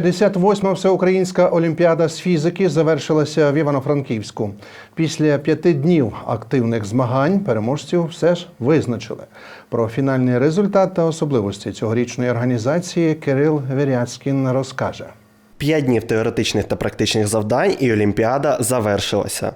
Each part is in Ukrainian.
58-ма всеукраїнська олімпіада з фізики завершилася в Івано-Франківську. Після п'яти днів активних змагань переможців все ж визначили. Про фінальний результат та особливості цьогорічної організації Кирил Віряцькін розкаже. П'ять днів теоретичних та практичних завдань, і Олімпіада завершилася.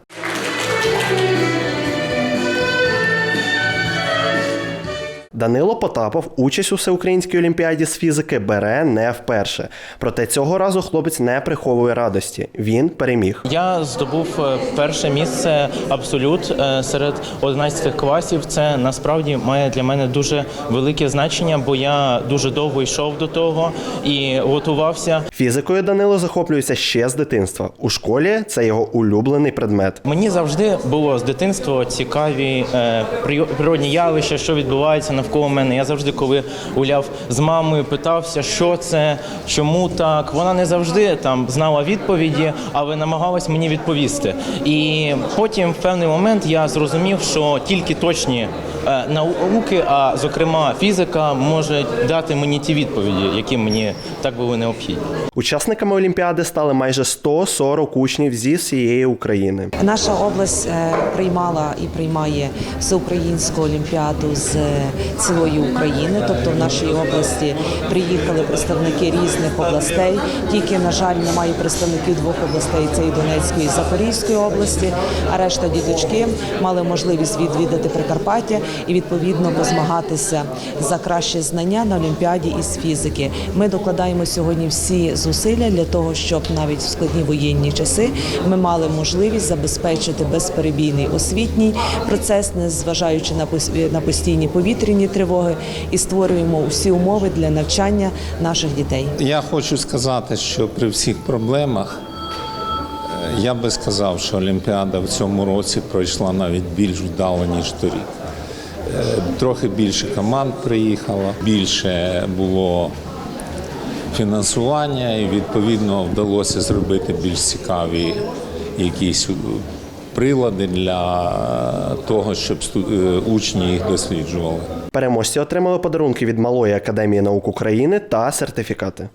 Данило Потапов участь у всеукраїнській олімпіаді з фізики бере не вперше. Проте цього разу хлопець не приховує радості. Він переміг. Я здобув е, перше місце абсолют е, серед 11 класів. Це насправді має для мене дуже велике значення, бо я дуже довго йшов до того і готувався. Фізикою Данило захоплюється ще з дитинства. У школі це його улюблений предмет. Мені завжди було з дитинства цікаві е, природні явища, що відбувається навколо мене. Я завжди, коли гуляв з мамою, питався, що це, чому так. Вона не завжди там знала відповіді, але намагалась мені відповісти. І потім, в певний момент, я зрозумів, що тільки точні е, науки, а зокрема фізика, може дати мені ті відповіді, які мені так були необхідні. Учасниками Олімпіади стали майже 140 учнів зі всієї України. Наша область е, приймала і приймає всеукраїнську олімпіаду з е, цілої України. Тобто в нашій області приїхали представники різних областей. Тільки, на жаль, немає представників двох областей це і Донецької і Запорізької області. А решта діточки мали можливість відвідати Прикарпаття і відповідно позмагатися за кращі знання на олімпіаді із фізики. Ми докладаємо сьогодні всі зусилля для того, щоб навіть в складні воєнні часи ми мали можливість забезпечити безперебійний освітній процес, незважаючи на пос- на постійні повітряні тривоги, і створюємо усі умови для навчання наших дітей. Я хочу сказати, що при всіх проблемах е, я би сказав, що Олімпіада в цьому році пройшла навіть більш вдало, ніж торік. Е, Трохи більше команд приїхало, більше було фінансування, і відповідно вдалося зробити більш цікаві якісь е, прилади для того, щоб учні їх досліджували. Переможці отримали подарунки від Малої академії наук України та сертифікати.